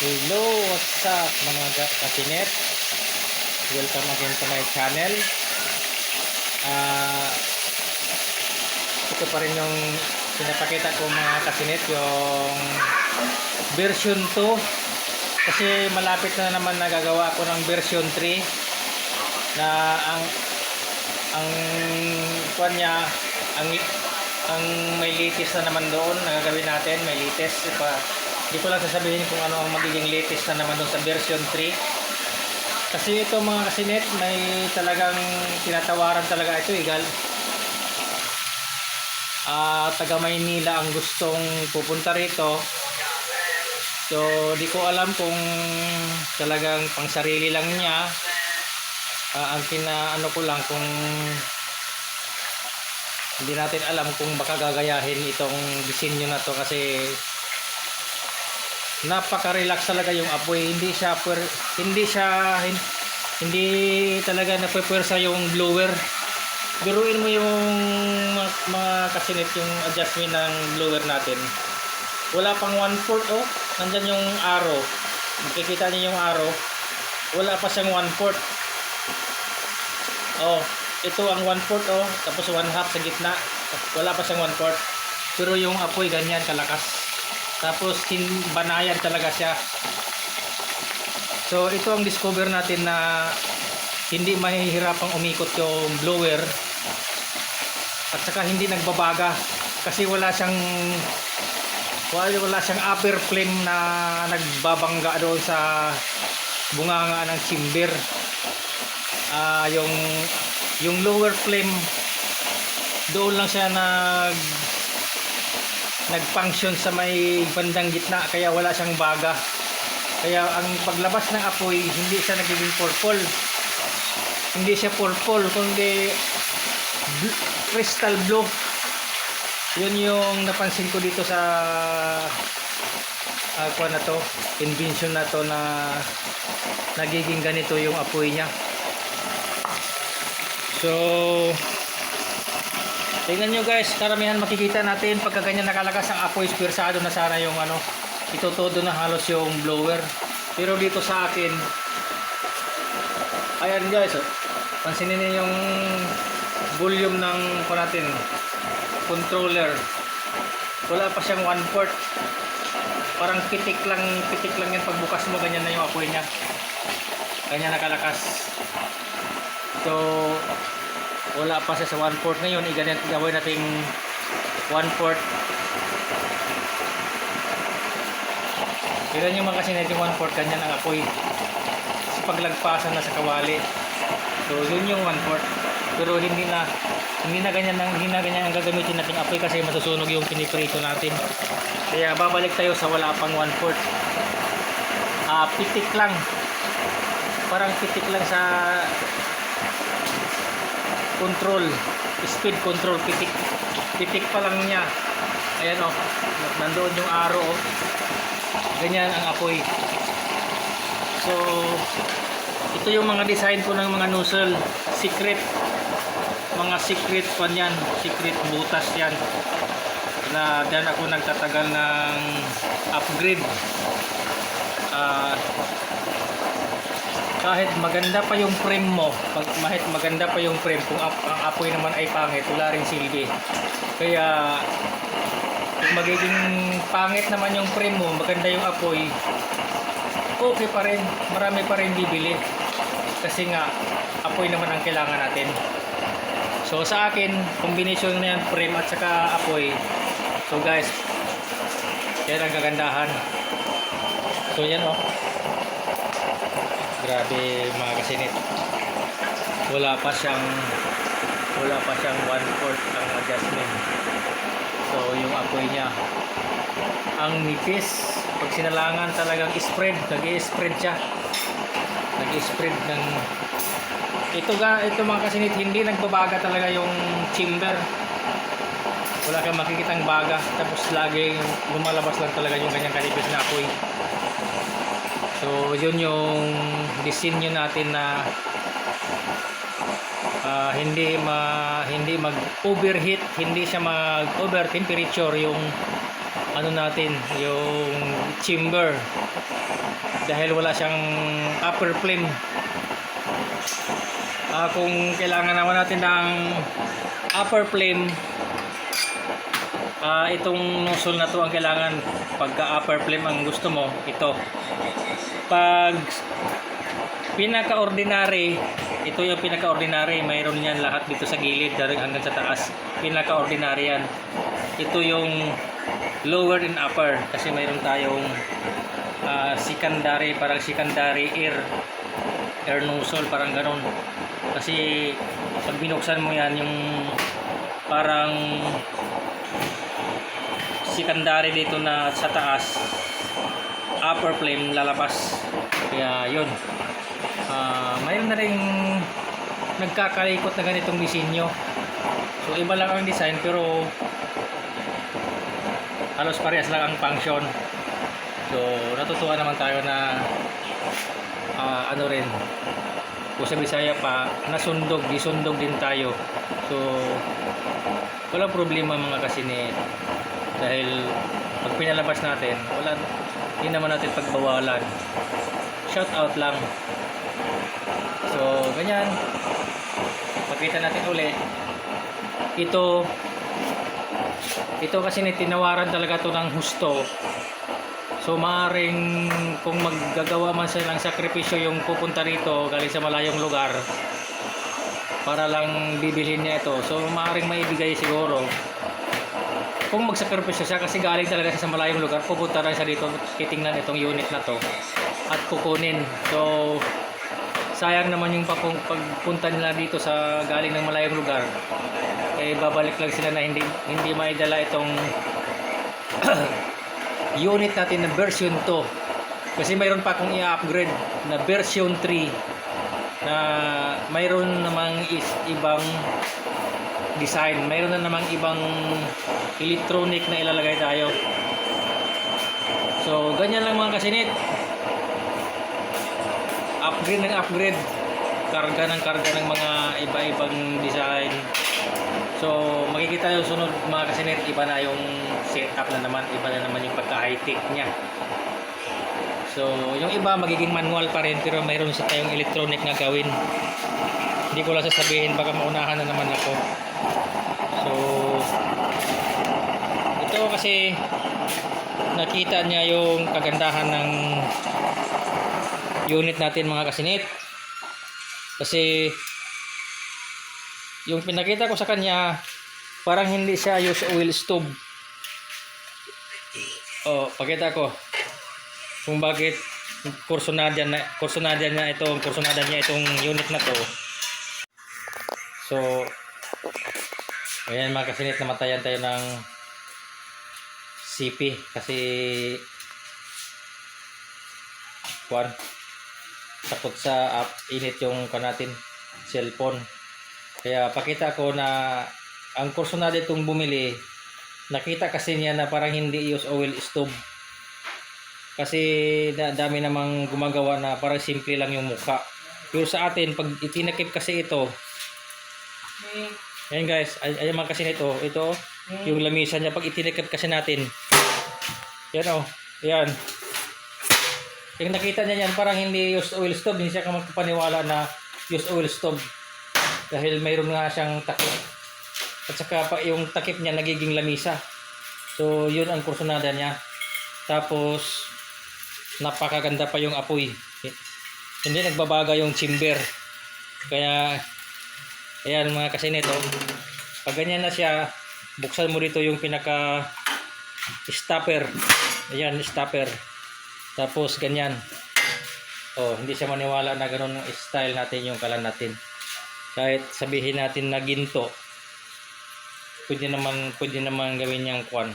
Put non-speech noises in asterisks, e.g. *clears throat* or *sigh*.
Hello, what's up mga ga- kasinet? Welcome again to my channel. Ah, ito pa rin yung pinapakita ko mga kasinet, yung version 2. Kasi malapit na naman nagagawa ko ng version 3 na ang ang kuan niya ang ang may latest na naman doon na natin may latest pa hindi lang sasabihin kung ano ang magiging latest na naman doon sa version 3 kasi ito mga kasinet may talagang tinatawaran talaga ito igal ah taga Maynila ang gustong pupunta rito. So di ko alam kung talagang pang sarili lang niya. Ah, ang kinaano ko lang kung hindi natin alam kung baka gagayahin itong disenyo na to kasi napaka-relax talaga yung apoy hindi siya puwer, hindi siya hin- hindi talaga napupwersa yung blower biruin mo yung mga, kasinit yung adjustment ng blower natin wala pang 1 fourth oh nandyan yung arrow makikita niyo yung arrow wala pa siyang 1 fourth Oh, ito ang 1 fourth oh, tapos 1 half sa gitna. Wala pa siyang 1 fourth. Pero yung apoy ganyan kalakas. Tapos banayan talaga siya. So ito ang discover natin na hindi mahihirapang umikot yung blower. At saka hindi nagbabaga. Kasi wala siyang wala, siyang upper flame na nagbabangga doon sa bunganga ng chamber. Ah yung yung lower flame doon lang siya nag nag-function sa may bandang gitna kaya wala siyang baga. Kaya ang paglabas ng apoy hindi siya nagiging purple. Hindi siya purple kundi crystal blue. Yun yung napansin ko dito sa uh, na to invention na to na nagiging ganito yung apoy niya. So, tingnan nyo guys, karamihan makikita natin pagka ganyan nakalakas ang apoy, spirsado na sana yung ano, ito todo na halos yung blower. Pero dito sa akin, ayan guys, oh, pansinin niyo yung volume ng ko natin, controller. Wala pa siyang 1 port. Parang pitik lang, pitik lang yan pagbukas mo, ganyan na yung apoy niya. Ganyan nakalakas. So, wala pa siya sa 1 port ngayon. I-ganyan, gawin nating 1 port. Tignan nyo mga kasi natin 1 port, ganyan ang apoy. Kasi paglagpasan na sa kawali. So, yun yung 1 port. Pero hindi na hindi na ganyan ang hindi na ganyan ang gagamitin nating apoy kasi masusunog yung piniprito natin. Kaya babalik tayo sa wala pang 1 port. Ah, pitik lang. Parang pitik lang sa control speed control pitik pitik pa lang niya. Ayan o oh, nandoon yung arrow oh. ganyan ang apoy. So ito yung mga design ko ng mga nozzle. Secret. Mga secret pa yan. Secret butas yan. Na dyan ako nagtatagal ng upgrade. Ah kahit maganda pa yung frame mo, pag kahit maganda pa yung frame, kung ang apoy naman ay pangit, wala rin silbi. Kaya, kung magiging pangit naman yung frame mo, maganda yung apoy, okay pa rin, marami pa rin bibili. Kasi nga, apoy naman ang kailangan natin. So sa akin, combination na yan, frame at saka apoy. So guys, yan ang kagandahan. So yan oh grabe mga kasinit. Wala pa siyang wala pa siyang 1 fourth ang adjustment. So yung apoy niya. Ang nipis pag sinalangan talagang spread nag-spread siya. Nag-spread ng ito ga ito mga kasinit hindi nagbabaga talaga yung chamber. Wala kang makikitang baga tapos laging lumalabas lang talaga yung ganyang kanipis na apoy So, yun yung disenyo natin na ah, hindi ma hindi mag overheat, hindi siya mag over temperature yung ano natin, yung chamber. Dahil wala siyang upper flame. Ah, kung kailangan naman natin ng upper flame, ah itong nozzle na to ang kailangan pagka upper flame ang gusto mo, ito. Pag pinaka-ordinary, ito yung pinaka-ordinary, mayroon yan lahat dito sa gilid hanggang sa taas. Pinaka-ordinary yan. Ito yung lower and upper kasi mayroon tayong ah, secondary, parang secondary air air nozzle, parang ganun. Kasi pag binuksan mo yan, yung parang secondary dito na sa taas, upper flame lalabas. Kaya yun. Ah, mayroon na rin nagkakalikot na ganitong disenyo. So iba lang ang design pero halos parehas lang ang function. So natutuwa naman tayo na ah, ano rin kung sa Bisaya pa nasundog, disundog din tayo. So walang problema mga kasinit dahil pag pinalabas natin wala hindi naman natin pagbawalan. Shout out lang. So ganyan. Pakita natin uli. Ito ito kasi tinawaran talaga to ng husto. So maaring kung maggagawa man siya ng sakripisyo yung pupunta rito galing sa malayong lugar para lang bibilhin niya ito. So maaring maibigay siguro kung magsakripisyo siya kasi galing talaga siya sa malayong lugar pupunta rin siya dito titingnan itong unit na to at kukunin. So sayang naman yung pagpunta nila dito sa galing ng malayong lugar. Eh babalik lang sila na hindi hindi maidala itong *clears throat* unit natin na version 2 kasi mayroon pa akong i-upgrade na version 3 na mayroon namang is ibang design. Mayroon na namang ibang electronic na ilalagay tayo. So ganyan lang mga kasinit. Upgrade ng upgrade. Karga ng karga ng mga iba-ibang design. So makikita yung sunod mga kasinit iba na yung setup na naman iba na naman yung pagka high tech nya so yung iba magiging manual pa rin pero mayroon sa tayong electronic na gawin. Hindi ko lang sasabihin baka maunahan na naman ako so ito kasi nakita niya yung kagandahan ng unit natin mga kasinit. Kasi yung pinakita ko sa kanya parang hindi siya use oil stove. Oh pakita ko. Kung bakit kursunada na kursunada niya itong kursunada niya itong unit na to. So ayan mga kasinit namatayan tayo ng CP kasi kuan takot sa up init yung kanatin cellphone. Kaya pakita ko na ang kurso na ditong bumili nakita kasi niya na parang hindi use oil stove. Kasi da, dami namang gumagawa na parang simple lang yung mukha. Pero sa atin pag itinakip kasi ito ayan guys ay, ayan mga kasi nito ito yung lamisa niya pag itinakip kasi natin yan oh yan yung nakita niya yan, parang hindi used oil stove, hindi siya ka magpapaniwala na used oil stove. Dahil mayroon nga siyang takip. At saka pa, yung takip niya nagiging lamisa. So, yun ang kursunada niya. Tapos, napakaganda pa yung apoy. Hindi nagbabaga yung chamber. Kaya, ayan mga kasinito, pag ganyan na siya, buksan mo dito yung pinaka stopper. Ayan, stopper. Tapos ganyan. Oh, hindi siya maniwala na ganun style natin yung kalan natin. Kahit sabihin natin na ginto, pwede naman pwede naman gawin niyang kwan.